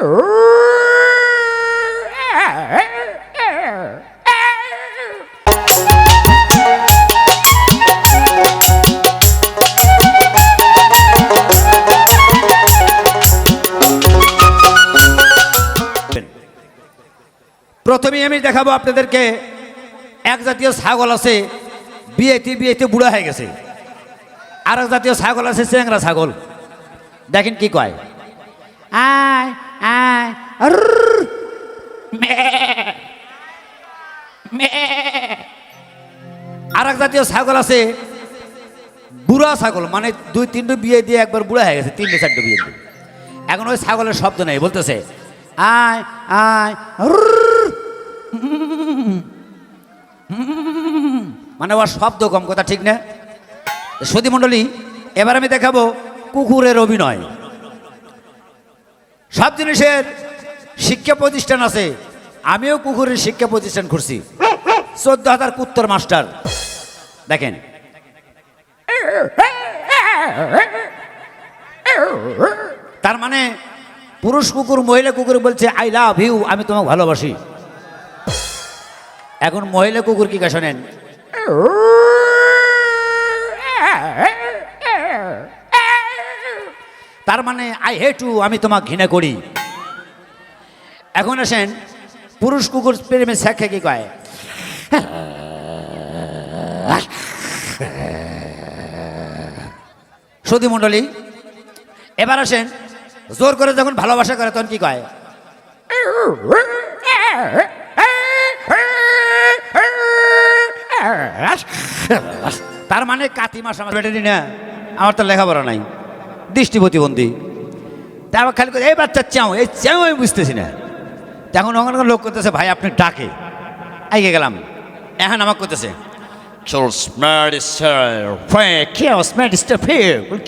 প্রথমেই আমি দেখাবো আপনাদেরকে এক জাতীয় ছাগল আছে, বিয়েতে বিয়েতে বুড়া হয়ে গেছে আর এক জাতীয় ছাগল আছে চেংরা ছাগল দেখেন কি কয় আয়। আর এক জাতীয় ছাগল আছে, বুড়া ছাগল মানে দুই তিনটে বিয়ে দিয়ে একবার বুড়া হয়ে গেছে, তিনটে চারটে বিয়ে দিয়ে। এখন ওই ছাগলের শব্দ নেই, বলতেছে, আয় আয় মানে ওর শব্দ কম, কথা ঠিক না? সতী মণ্ডলী এবার আমি দেখাবো কুকুরের অভিনয়। সব জিনিসের শিক্ষা প্রতিষ্ঠান আছে। আমিও কুকুরের শিক্ষা প্রতিষ্ঠান করছি চোদ্দ হাজার কুত্তর মাস্টার। দেখেন। তার মানে পুরুষ কুকুর, মহিলা কুকুর বলছে আই লাভ ইউ আমি তোমাকে ভালোবাসি। এখন মহিলা কুকুর কি কা শোনেন? তার মানে আই হেট ইউ আমি তোমাকে ঘৃণা করি। এখন আসেন, পুরুষ কুকুর প্রেমে শেখে কি কয়? সতী মণ্ডলী, এবার আসেন, জোর করে যখন ভালোবাসা করে, তখন কি কয়? তার মানে কাতি মাস আমার না, আমার তো লেখাপড়া নাই। দৃষ্টি প্রতিবন্ধী তা আমার খালি এই বাচ্চা চাও এই চাও আমি বুঝতেছি না। তখন ওখানে লোক করতেছে, ভাই, আপনি ডাকে। আইগে গেলাম। এখন আমাকে করতেছে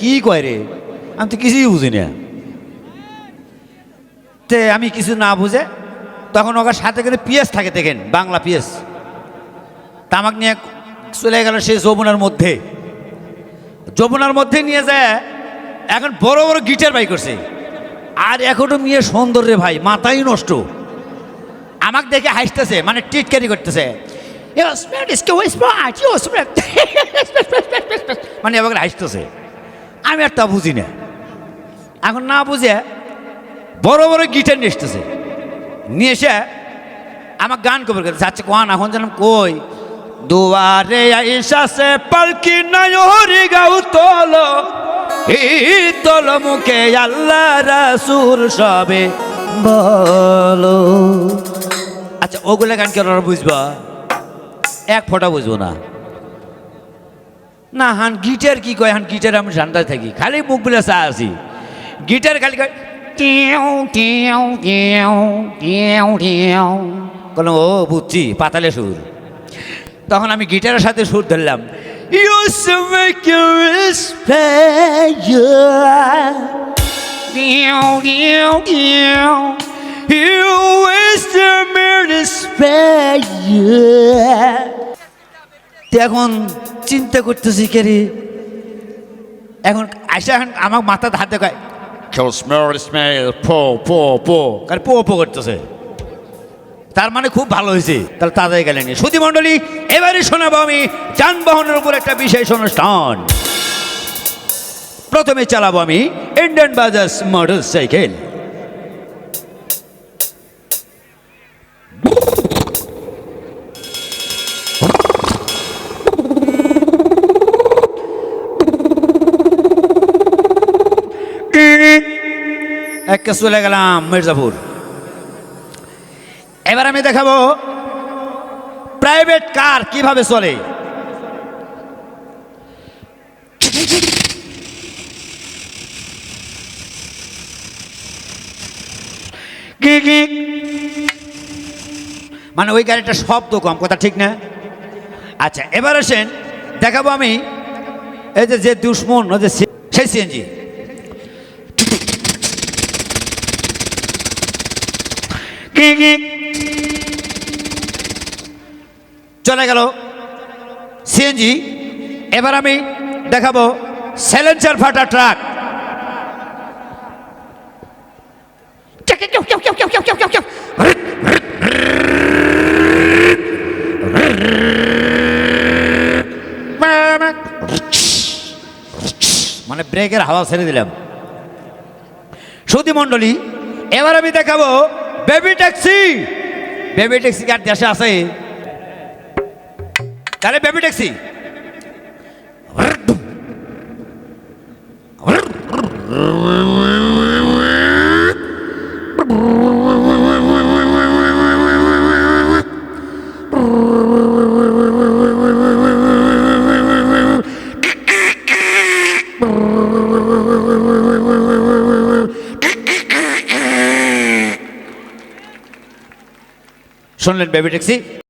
কি কয় রে? আমি তো কিছুই বুঝি না। তে আমি কিছু না বুঝে তখন ওখানে সাথে করে পিএস থাকে দেখেন, বাংলা পিএস। তামাক নিয়ে চলে গেল সেই যমুনার মধ্যে। যমুনার মধ্যে নিয়ে যায় এখন বড় বড় গিটার বাই করছে। আর এখনও মেয়ে সুন্দর রে ভাই মাথাই নষ্ট। আমাকে দেখে হাসতেছে মানে করতেছে। "Yo, smart is go smart, yo, smart." মানে এবার হাসতেছে। আমি একটা বুঝি না। এখন না বুঝে বড় বড় গিটার নিয়ে এসতেছে নিয়ে এসে আমার গান কবর করে যাচ্ছে কোয়ান এখন যেন কই। দুয়ারে আইসাসে পালকি নয়রি গাউ তোলো এই তোল মুখে আল্লাহ রাসুল সবে বলো। আচ্ছা ওগুলো গান কেন বুঝবা? এক ফোঁটা বুঝব না। না, হান গিটার কি কয়? হান গিটার আমি জানতে থাকি। খালি মুখ বলে চা আছি। গিটার খালি কয় ও বুঝছি, পাতালে সুর। তখন আমি গিটারের সাথে সুর ধরলাম। You should make you respect you. You wish to make respect you. এখন চিন্তা করতেছি কে রে? এখন আইসা এখন আমার মাথা হাতে কয় কেউ স্মেল স্মেল পো পো পো কার পো পো করতেছে? তার মানে খুব ভালো হয়েছে। তাহলে তাদের গেলেন সুধি মণ্ডলী, এবারে শোনাবো আমি যানবাহনের উপর একটা বিশেষ অনুষ্ঠান। প্রথমে চালাবো আমি ইন্ডিয়ান বাজাজ মোটর সাইকেল একে চলে গেলাম মির্জাপুর। আমি দেখাবো। প্রাইভেট কার কীভাবে চলে? মানে ওই গাড়িটা শব্দ কম, কথা ঠিক না? আচ্ছা এবার আসেন, দেখাবো আমি এই যে যে দুশ্মন, ওই যে সেই সিএনজি কি? চলে গেল। সিএনজি এবার আমি দেখাবো স্যালেন্সার ফাটা ট্রাক মানে ব্রেকের হাওয়া ছেড়ে দিলাম। সৌদি মন্ডলী এবার আমি দেখাবো বেবি ট্যাক্সি বেবি ট্যাক্সি কার দেশে আছে? তাহলে বেবি ট্যাক্সি শুনলেন বেবি ট্যাক্সি